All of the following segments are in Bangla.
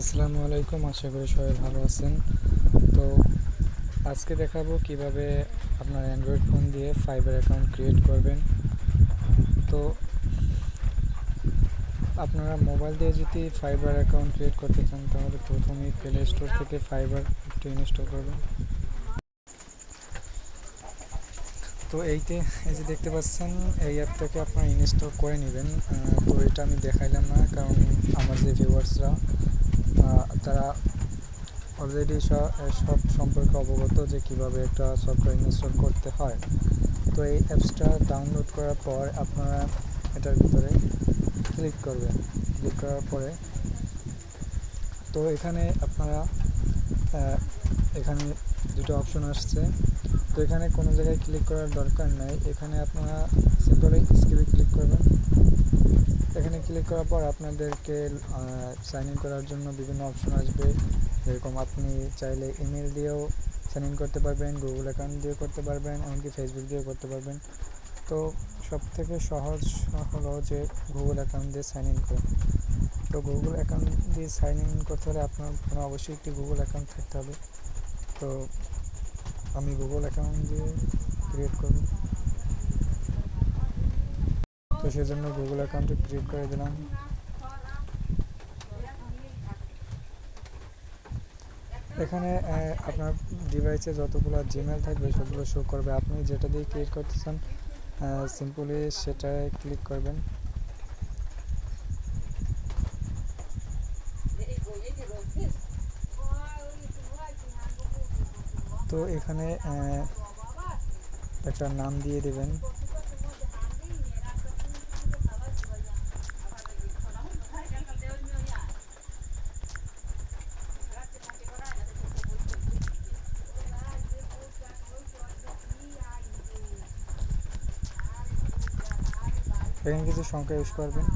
আসসালামু আলাইকুম, আশা করি সবাই ভালো আছেন। তো আজকে দেখাবো কীভাবে আপনার অ্যান্ড্রয়েড ফোন দিয়ে ফাইবার অ্যাকাউন্ট ক্রিয়েট করবেন। তো আপনারা মোবাইল দিয়ে যদি ফাইবার অ্যাকাউন্ট ক্রিয়েট করতে চান, তাহলে প্রথমেই প্লে স্টোর থেকে ফাইবার একটু ইনস্টল করবেন। তো এইতে, এই যে দেখতে পাচ্ছেন, এই অ্যাপটাকে আপনারা ইনস্টল করে নেবেন। তো এটা আমি দেখাইলাম না, কারণ আমার যে ভিউয়ার্সরা তারা অলরেডি সব সম্পর্কে অবগত যে কীভাবে একটা সফটওয়্যার ইনস্টল করতে হয়। তো এই অ্যাপসটা ডাউনলোড করার পর আপনারা এটার ভিতরে ক্লিক করবেন। ক্লিক করার পরে তো এখানে আপনারা এখানে দুটো অপশন আসছে। তো এখানে কোনো জায়গায় ক্লিক করার দরকার নাই। এখানে আপনারা সিম্পলি স্কিপে ক্লিক করবেন। এখানে ক্লিক করার পর আপনাদেরকে সাইন ইন করার জন্য বিভিন্ন অপশন আসবে। যেরকম আপনি চাইলে ইমেল দিয়েও সাইন ইন করতে পারবেন গুগল অ্যাকাউন্ট দিয়েও করতে পারবেন, এমনকি ফেসবুক দিয়েও করতে পারবেন। তো সব থেকে সহজ হলো যে গুগল অ্যাকাউন্ট দিয়ে সাইন ইন করুন। তো গুগল অ্যাকাউন্ট দিয়ে সাইন ইন করতে হলে আপনার অবশ্যই একটি গুগল অ্যাকাউন্ট থাকতে হবে। তো আমি গুগল অ্যাকাউন্ট দিয়ে ক্রিয়েট করব। তো সেজন্য গুগল অ্যাকাউন্টে ক্রিয়েট করে দিলাম। এখানে আপনার ডিভাইসে যতগুলো জিমেল থাকবে সবগুলো শো করবে। আপনি যেটা দিয়ে ক্রিয়েট করতে চান সিম্পলি সেটায় ক্লিক করবেন। তো এখানে একটা নাম দিয়ে দেবেন। এখানে কিছু সংখ্যা ইউজ করবেন।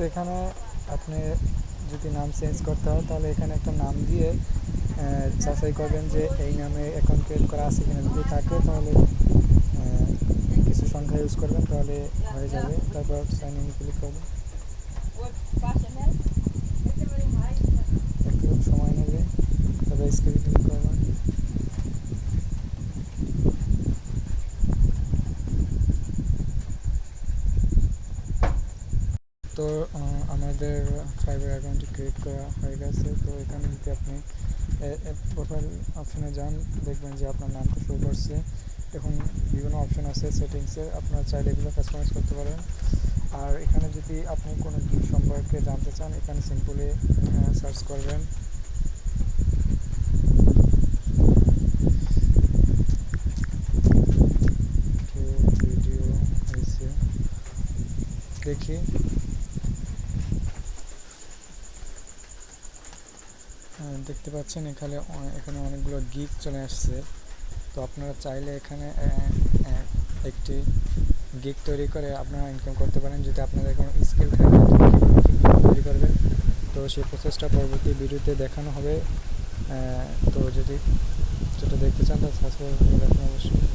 তো এখানে আপনি যদি নাম চেঞ্জ করতে হয়, তাহলে এখানে একটা নাম দিয়ে যাচাই করবেন যে এই নামে অ্যাকাউন্ট ক্রিয়েট করা আছে কিনা। যদি থাকে, তাহলে কিছু সংখ্যা ইউজ করবেন, তাহলে হয়ে যাবে। তারপর সাইন ইন ক্লিক করবেন। একটু সময় নেবে। তবে স্ক্রিন ক্লিক করবেন। তো আমাদের ফাইবার অ্যাকাউন্টটি ক্রিয়েট করা হয়ে গেছে। তো এখানে যদি আপনি প্রোফাইল অপশানে যান, দেখবেন যে আপনার নামটা শো করছে। এখন বিভিন্ন অপশান আছে সেটিংসের আপনার চাইলে এগুলো কাস্টমাইজ করতে পারেন। আর এখানে যদি আপনি কোনো গিফট সম্পর্কে জানতে চান, এখানে সিম্পলি সার্চ করবেন। দেখি। দেখতে পাচ্ছেন, এখানে এখানে অনেকগুলো গিফট চলে আসছে। তো আপনারা চাইলে এখানে একটি গিগ তৈরি করে আপনারা ইনকাম করতে পারেন, যদি আপনাদের কোনো স্কিল থাকে তো তৈরি করবেন। তো সেই প্রসেসটা পরবর্তী ভিডিওতে দেখানো হবে। তো যদি যেটা দেখতে চান, তাহলে সাবস্ক্রাইব করে রাখুন অবশ্যই।